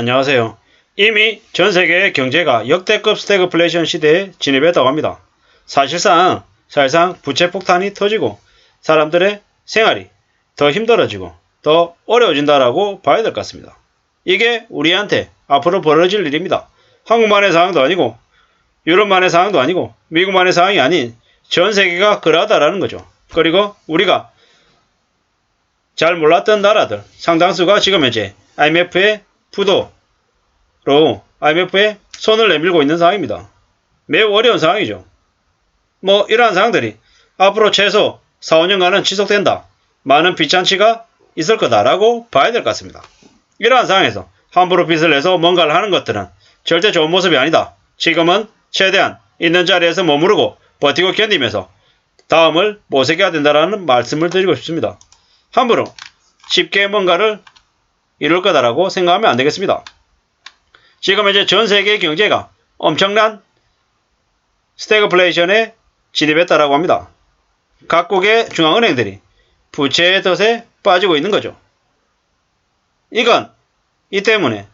안녕하세요. 이미 전 세계의 경제가 역대급 스태그플레이션 시대에 진입했다고 합니다. 사실상 사실상 부채 폭탄이 터지고 사람들의 생활이 더 힘들어지고 더 어려워진다라고 봐야 될 것 같습니다. 이게 우리한테 앞으로 벌어질 일입니다. 한국만의 상황도 아니고 유럽만의 상황도 아니고 미국만의 상황이 아닌 전 세계가 그러하다라는 거죠. 그리고 우리가 잘 몰랐던 나라들 상당수가 지금 현재 IMF의 부도로 IMF에 손을 내밀고 있는 상황입니다. 매우 어려운 상황이죠. 뭐 이러한 상황들이 앞으로 최소 4, 5년간은 지속된다. 많은 빚잔치가 있을 거다라고 봐야 될 것 같습니다. 이러한 상황에서 함부로 빚을 내서 뭔가를 하는 것들은 절대 좋은 모습이 아니다. 지금은 최대한 있는 자리에서 머무르고 버티고 견디면서 다음을 모색해야 된다라는 말씀을 드리고 싶습니다. 함부로 쉽게 뭔가를 이룰 거다라고 생각하면 안 되겠습니다. 지금 이제 전 세계 경제가 엄청난 스태그플레이션에 진입했다라고 합니다. 각국의 중앙은행들이 부채의 덫에 빠지고 있는 거죠. 이건 이 때문에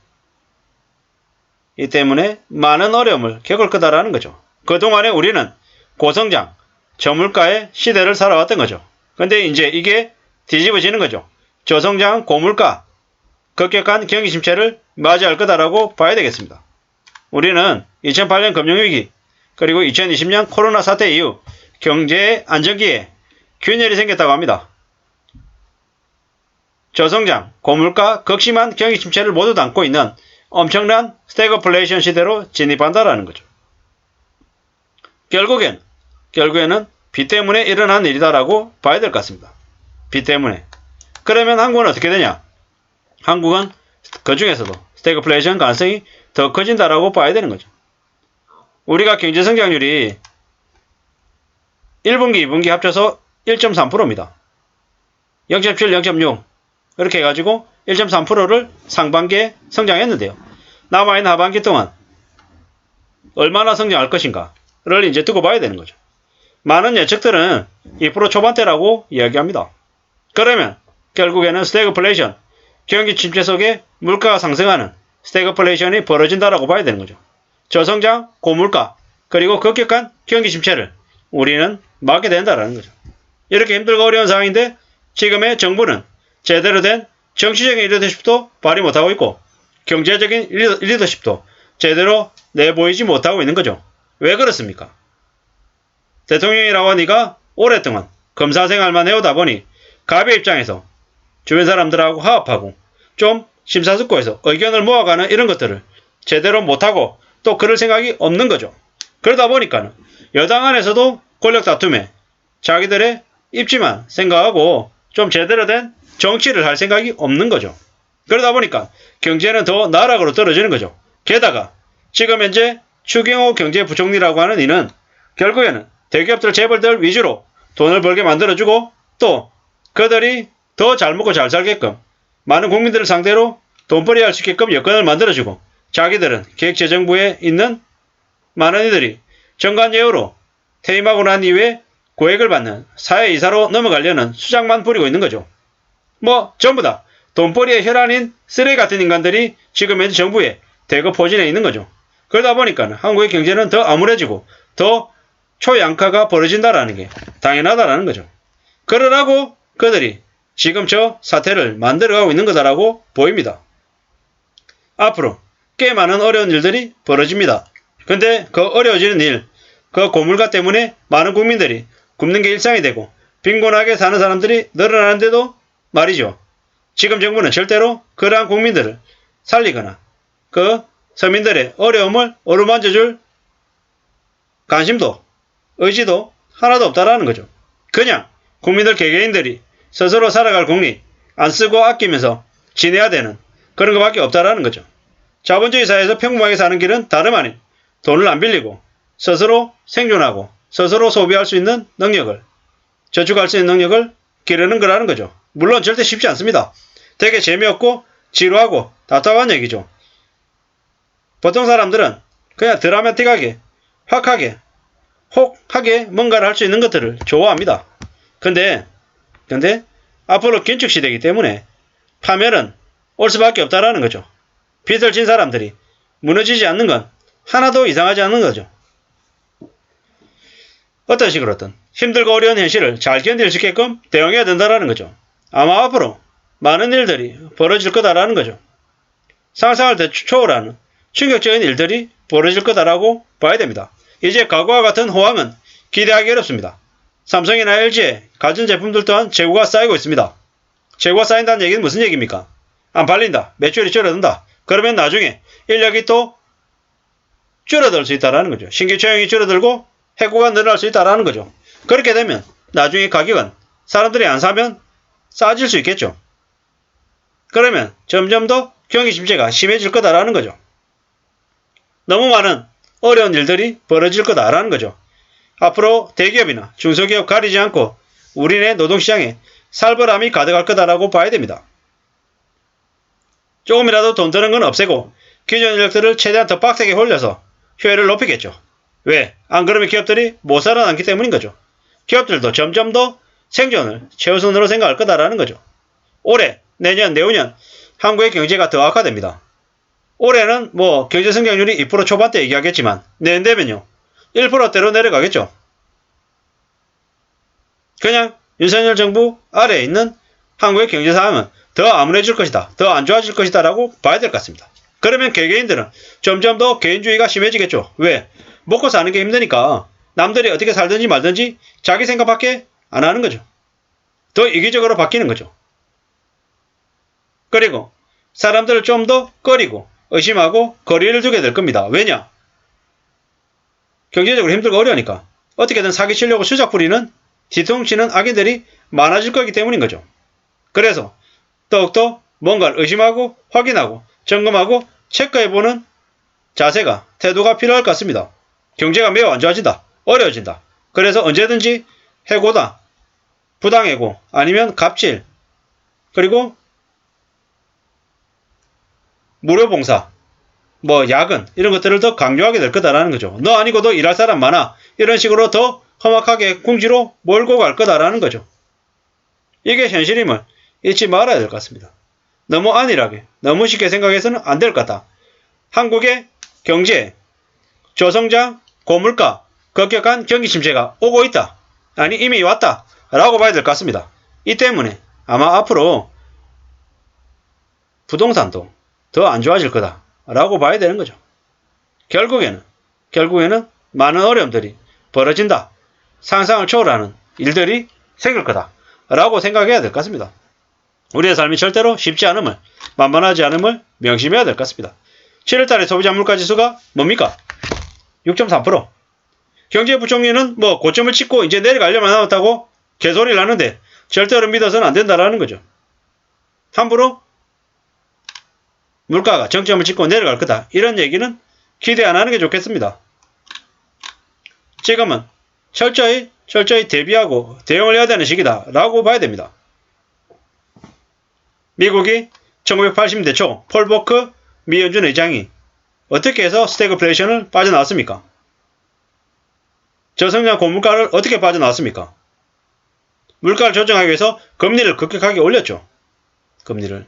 이 때문에 많은 어려움을 겪을 거다라는 거죠. 그동안에 우리는 고성장, 저물가의 시대를 살아왔던 거죠. 근데 이제 이게 뒤집어지는 거죠. 저성장, 고물가, 급격한 경기 침체를 맞이할 거다라고 봐야 되겠습니다. 우리는 2008년 금융위기, 그리고 2020년 코로나 사태 이후 경제 안정기에 균열이 생겼다고 합니다. 저성장, 고물가, 극심한 경기 침체를 모두 담고 있는 엄청난 스태그플레이션 시대로 진입한다라는 거죠. 결국엔, 결국에는 비 때문에 일어난 일이다라고 봐야 될 것 같습니다. 비 때문에. 그러면 한국은 어떻게 되냐? 한국은 그 중에서도 스태그플레이션 가능성이 더 커진다라고 봐야 되는 거죠. 우리가 경제 성장률이 1분기, 2분기 합쳐서 1.3%입니다. 0.7, 0.6 이렇게 해가지고 1.3%를 상반기에 성장했는데요. 남아있는 하반기 동안 얼마나 성장할 것인가를 이제 두고 봐야 되는 거죠. 많은 예측들은 2% 초반대라고 이야기합니다. 그러면 결국에는 스태그플레이션, 경기 침체 속에 물가가 상승하는 스태그플레이션이 벌어진다라고 봐야 되는 거죠. 저성장, 고물가, 그리고 급격한 경기 침체를 우리는 막게 된다라는 거죠. 이렇게 힘들고 어려운 상황인데 지금의 정부는 제대로 된 정치적인 리더십도 발휘 못하고 있고 경제적인 리더십도 제대로 내보이지 못하고 있는 거죠. 왜 그렇습니까? 대통령이라고 하니까 오랫동안 검사 생활만 해오다 보니 갑의 입장에서 주변 사람들하고 화합하고 좀 심사숙고해서 의견을 모아가는 이런 것들을 제대로 못하고 또 그럴 생각이 없는 거죠. 그러다 보니까 여당 안에서도 권력 다툼에 자기들의 입지만 생각하고 좀 제대로 된 정치를 할 생각이 없는 거죠. 그러다 보니까 경제는 더 나락으로 떨어지는 거죠. 게다가 지금 현재 추경호 경제부총리라고 하는 이는 결국에는 대기업들 재벌들 위주로 돈을 벌게 만들어주고 또 그들이 더 잘 먹고 잘 살게끔 많은 국민들을 상대로 돈벌이 할 수 있게끔 여건을 만들어주고 자기들은 기획재정부에 있는 많은 이들이 정관 예우로 퇴임하고 난 이후에 고액을 받는 사회이사로 넘어가려는 수작만 부리고 있는 거죠. 뭐 전부 다 돈벌이의 혈안인 쓰레기 같은 인간들이 지금 현재 정부에 대거 포진해 있는 거죠. 그러다 보니까 한국의 경제는 더 암울해지고 더 초양가가 벌어진다라는 게 당연하다라는 거죠. 그러라고 그들이 지금 저 사태를 만들어가고 있는 거다라고 보입니다. 앞으로 꽤 많은 어려운 일들이 벌어집니다. 근데 그 어려워지는 일, 그 고물가 때문에 많은 국민들이 굶는 게 일상이 되고 빈곤하게 사는 사람들이 늘어나는데도 말이죠. 지금 정부는 절대로 그러한 국민들을 살리거나 그 서민들의 어려움을 어루만져 줄 관심도 의지도 하나도 없다라는 거죠. 그냥 국민들 개개인들이 스스로 살아갈 공리 안 쓰고 아끼면서 지내야 되는 그런 것밖에 없다라는 거죠. 자본주의 사회에서 평범하게 사는 길은 다름 아닌 돈을 안 빌리고 스스로 생존하고 스스로 소비할 수 있는 능력을 저축할 수 있는 능력을 기르는 거라는 거죠. 물론 절대 쉽지 않습니다. 되게 재미없고 지루하고 답답한 얘기죠. 보통 사람들은 그냥 드라마틱하게 확하게 혹하게 뭔가를 할 수 있는 것들을 좋아합니다. 근데 근데 앞으로 긴축 시대이기 때문에 파멸은 올 수밖에 없다라는 거죠. 빚을 진 사람들이 무너지지 않는 건 하나도 이상하지 않는 거죠. 어떤 식으로든 힘들고 어려운 현실을 잘 견딜 수 있게끔 대응해야 된다는 거죠. 아마 앞으로 많은 일들이 벌어질 거다라는 거죠. 상상을 대 초월하는 충격적인 일들이 벌어질 거다라고 봐야 됩니다. 이제 과거와 같은 호황은 기대하기 어렵습니다. 삼성이나 LG의 가전 제품들 또한 재고가 쌓이고 있습니다. 재고가 쌓인다는 얘기는 무슨 얘기입니까? 안 팔린다. 매출이 줄어든다. 그러면 나중에 인력이 또 줄어들 수 있다는 거죠. 신규 채용이 줄어들고 해고가 늘어날 수 있다는 거죠. 그렇게 되면 나중에 가격은 사람들이 안 사면 싸질 수 있겠죠. 그러면 점점 더 경기 침체가 심해질 거다라는 거죠. 너무 많은 어려운 일들이 벌어질 거다라는 거죠. 앞으로 대기업이나 중소기업 가리지 않고 우리네 노동시장에 살벌함이 가득할 거다라고 봐야 됩니다. 조금이라도 돈 드는 건 없애고 기존 인력들을 최대한 더 빡세게 홀려서 효율을 높이겠죠. 왜? 안 그러면 기업들이 못 살아남기 때문인 거죠. 기업들도 점점 더 생존을 최우선으로 생각할 거다라는 거죠. 올해, 내년, 내후년 한국의 경제가 더 악화됩니다. 올해는 뭐 경제 성장률이 2% 초반대 얘기하겠지만 내년 되면요. 1%대로 내려가겠죠. 그냥 윤석열 정부 아래에 있는 한국의 경제 상황은 더 암울해질 것이다. 더 안 좋아질 것이다 라고 봐야 될 것 같습니다. 그러면 개개인들은 점점 더 개인주의가 심해지겠죠. 왜? 먹고 사는 게 힘드니까 남들이 어떻게 살든지 말든지 자기 생각밖에 안 하는 거죠. 더 이기적으로 바뀌는 거죠. 그리고 사람들을 좀 더 꺼리고 의심하고 거리를 두게 될 겁니다. 왜냐? 경제적으로 힘들고 어려우니까 어떻게든 사기치려고 수작 부리는 뒤통치는 악인들이 많아질 거기 때문인 거죠. 그래서 더욱더 뭔가를 의심하고 확인하고 점검하고 체크해보는 자세가 태도가 필요할 것 같습니다. 경제가 매우 안 좋아진다. 어려워진다. 그래서 언제든지 해고다. 부당해고 아니면 갑질 그리고 무료봉사 뭐 야근 이런 것들을 더 강조하게 될 거다라는 거죠. 너 아니고도 일할 사람 많아. 이런 식으로 더 험악하게 궁지로 몰고 갈 거다라는 거죠. 이게 현실임을 잊지 말아야 될 것 같습니다. 너무 안일하게 너무 쉽게 생각해서는 안 될 것 같다. 한국의 경제, 저성장, 고물가, 급격한 경기 침체가 오고 있다. 아니 이미 왔다. 라고 봐야 될 것 같습니다. 이 때문에 아마 앞으로 부동산도 더 안 좋아질 거다. 라고 봐야 되는 거죠. 결국에는, 결국에는 많은 어려움들이 벌어진다. 상상을 초월하는 일들이 생길 거다. 라고 생각해야 될 것 같습니다. 우리의 삶이 절대로 쉽지 않음을, 만만하지 않음을 명심해야 될 것 같습니다. 7월달에 소비자 물가지수가 뭡니까? 6.3%. 경제부총리는 뭐 고점을 찍고 이제 내려가려면 남았다고 개소리를 하는데 절대로 믿어서는 안 된다라는 거죠. 함부로 물가가 정점을 찍고 내려갈 거다. 이런 얘기는 기대 안 하는 게 좋겠습니다. 지금은 철저히 철저히 대비하고 대응을 해야 되는 시기다 라고 봐야 됩니다. 미국이 1980년대 초 폴버크 미 연준 의장이 어떻게 해서 스태그플레이션을 빠져나왔습니까? 저성장 고물가를 어떻게 빠져나왔습니까? 물가를 조정하기 위해서 금리를 급격하게 올렸죠. 금리를.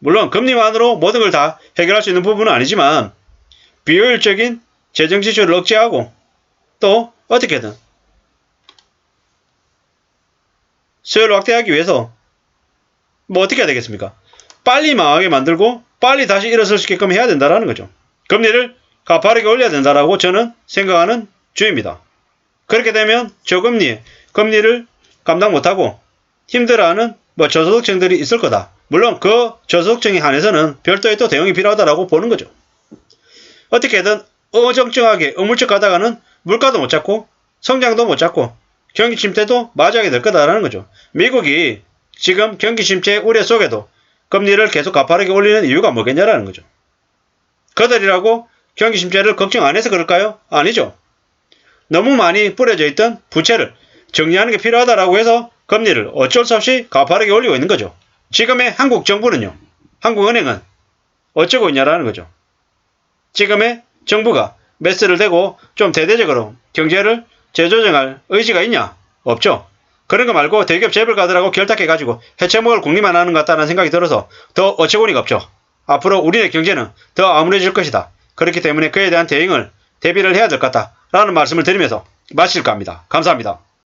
물론 금리만으로 모든 걸 다 해결할 수 있는 부분은 아니지만 비효율적인 재정 지출을 억제하고 또 어떻게든 수요를 확대하기 위해서 뭐 어떻게 해야 되겠습니까? 빨리 망하게 만들고 빨리 다시 일어설 수 있게끔 해야 된다는 거죠. 금리를 가파르게 올려야 된다라고 저는 생각하는 주입니다. 그렇게 되면 저금리에 금리를 감당 못하고 힘들어하는 뭐 저소득층들이 있을 거다. 물론 그 저소득층에 한해서는 별도의 또 대응이 필요하다라고 보는 거죠. 어떻게든 어정쩡하게 어물쩍 가다가는 물가도 못 잡고 성장도 못 잡고 경기 침체도 맞이하게 될 거다라는 거죠. 미국이 지금 경기 침체 우려 속에도 금리를 계속 가파르게 올리는 이유가 뭐겠냐라는 거죠. 그들이라고 경기 침체를 걱정 안 해서 그럴까요? 아니죠. 너무 많이 뿌려져 있던 부채를 정리하는 게 필요하다라고 해서 금리를 어쩔 수 없이 가파르게 올리고 있는 거죠. 지금의 한국 정부는요. 한국은행은 어쩌고 있냐라는 거죠. 지금의 정부가 매스를 대고 좀 대대적으로 경제를 재조정할 의지가 있냐? 없죠. 그런 거 말고 대기업 재벌가들하고 결탁해가지고 해쳐먹을 궁리만 하는 것 같다는 생각이 들어서 더 어처구니가 없죠. 앞으로 우리의 경제는 더 암울해질 것이다. 그렇기 때문에 그에 대한 대응을 대비를 해야 될 것 같다. 라는 말씀을 드리면서 마칠까 합니다. 감사합니다.